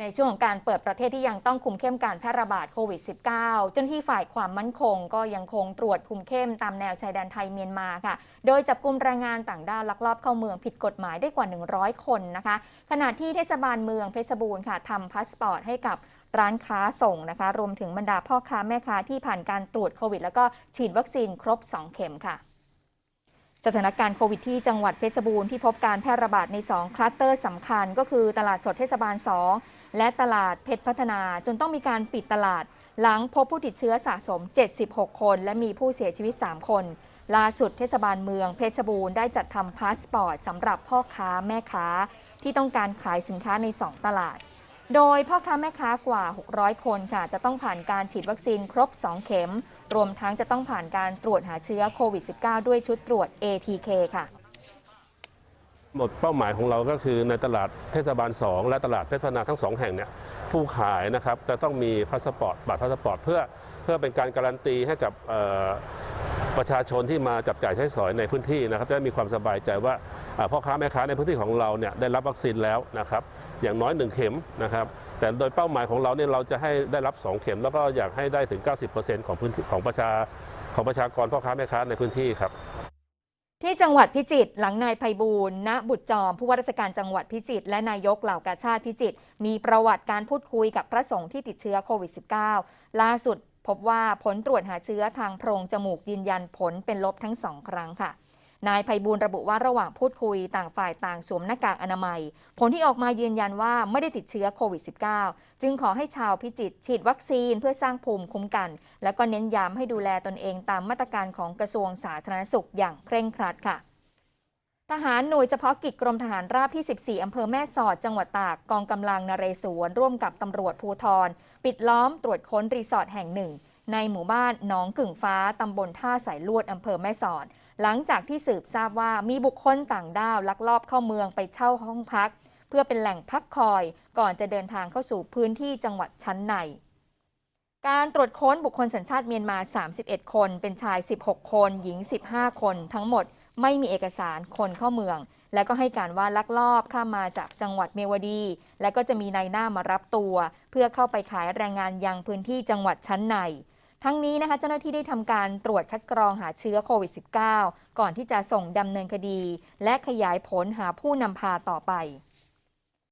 ในช่วงของการเปิดประเทศที่ยังต้องคุมเข้มการแพร่ระบาดโควิด -19 เจ้าหน้าที่ฝ่ายความมั่นคงก็ยังคงตรวจคุมเข้มตามแนวชายแดนไทยเมียนมาค่ะ โดยจับกลุ่มแรงงานต่างด้าวลักลอบเข้าเมืองผิดกฎหมายได้กว่า 100 คนนะคะ ขณะที่เทศบาลเมืองเพชรบูรณ์ค่ะทำพาสปอร์ตให้กับร้านค้าส่งนะคะ รวมถึงบรรดาพ่อค้าแม่ค้าที่ผ่านการตรวจโควิด แล้วก็ฉีดวัคซีนครบ 2 เข็มค่ะสถานการณ์โควิดที่จังหวัดเพชรบูรณ์ที่พบการแพร่ระบาดใน 2 คลัสเตอร์สำคัญ ก็คือตลาดสดเทศบาล 2 และตลาดเพชรพัฒนาจนต้องมีการปิดตลาด หลังพบผู้ติดเชื้อสะสม 76 คน และมีผู้เสียชีวิต 3 คน ล่าสุดเทศบาลเมืองเพชรบูรณ์ได้จัดทำพาสปอร์ตสำหรับพ่อค้าแม่ค้า ที่ต้องการขายสินค้าใน 2 ตลาด โดยพ่อค้าแม่ค้ากว่า 600 คนค่ะ จะต้องผ่านการฉีดวัคซีนครบ 2 เข็ม รวมทั้งจะต้องผ่านการตรวจหาเชื้อโควิด -19 ด้วยชุดตรวจ ATK ค่ะ หมดเป้าหมายของเราก็คือในตลาดเทศบาล 2 และตลาดเพชรพนาทั้งสองแห่งเนี่ยผู้ขายนะครับจะต้องมีพาสปอร์ตบัตรพาสปอร์ตเพื่อเพื่อเป็นการการันตีให้กับประชาชนที่มาจับจ่ายใช้สอยในพื้นที่นะครับจะได้มีความสบายใจว่าอ่าพ่อค้าแม่ค้าในพื้นที่ของเราเนี่ยได้รับวัคซีนแล้วนะครับอย่างน้อย 1 เข็มนะครับแต่โดยเป้าหมายของเราเนี่ยเราจะให้ได้รับ 2 เข็ม แล้วก็อยากให้ได้ถึง 90%ของพื้นที่ของประชาของประชากรพ่อค้าแม่ค้าในพื้นที่ครับ ที่จังหวัดพิจิตรหลังนายไพบูลณบุตรจอม ผู้ว่าราชการจังหวัดพิจิตรและนายกเหล่ากาชาติพิจิตรมีประวัติการพูดคุยกับพระสงฆ์ที่ติดเชื้อโควิด -19 ล่าสุดพบว่าผลตรวจหาเชื้อทางโพรงจมูกยืนยันผลเป็นลบทั้งสองครั้งค่ะ นายไพบูลย์ระบุว่าระหว่างพูดคุยต่างฝ่ายต่างสวมหน้ากากอนามัย ผลที่ออกมายืนยันว่าไม่ได้ติดเชื้อโควิด -19 จึงขอให้ชาวพิจิตรฉีดวัคซีนเพื่อสร้างภูมิคุ้มกัน และก็เน้นย้ำให้ดูแลตนเองตามมาตรการของกระทรวงสาธารณสุขอย่างเคร่งครัดค่ะทหารหน่วยเฉพาะกิจกรมทหารราบที่ 14 อำเภอแม่สอด จังหวัดตาก กองกำลังนเรศวร ร่วมกับตำรวจภูทร ปิดล้อมตรวจค้นรีสอร์ทแห่งหนึ่ง ในหมู่บ้านหนองกึ่งฟ้าตำบลท่าสายลวดอำเภอแม่สอด หลังจากที่สืบทราบว่ามีบุคคลต่างด้าวลักลอบเข้าเมืองไปเช่าห้องพัก เพื่อเป็นแหล่งพักคอย ก่อนจะเดินทางเข้าสู่พื้นที่จังหวัดชั้นใน การตรวจค้นบุคคลสัญชาติเมียนมา 31 คน เป็นชาย 16 คน หญิง 15 คน ทั้งหมดไม่มีเอกสารคนเข้าเมือง และก็ให้การว่าลักลอบข้ามมาจากจังหวัดเมวดี และก็จะมีนายหน้ามารับตัว เพื่อเข้าไปขายแรงงานยังพื้นที่จังหวัดชั้นใน ทั้งนี้นะคะเจ้าหน้าที่ได้ทำการตรวจคัดกรองหาเชื้อโควิด -19 ก่อนที่จะส่งดำเนินคดี และขยายผลหาผู้นำพาต่อไป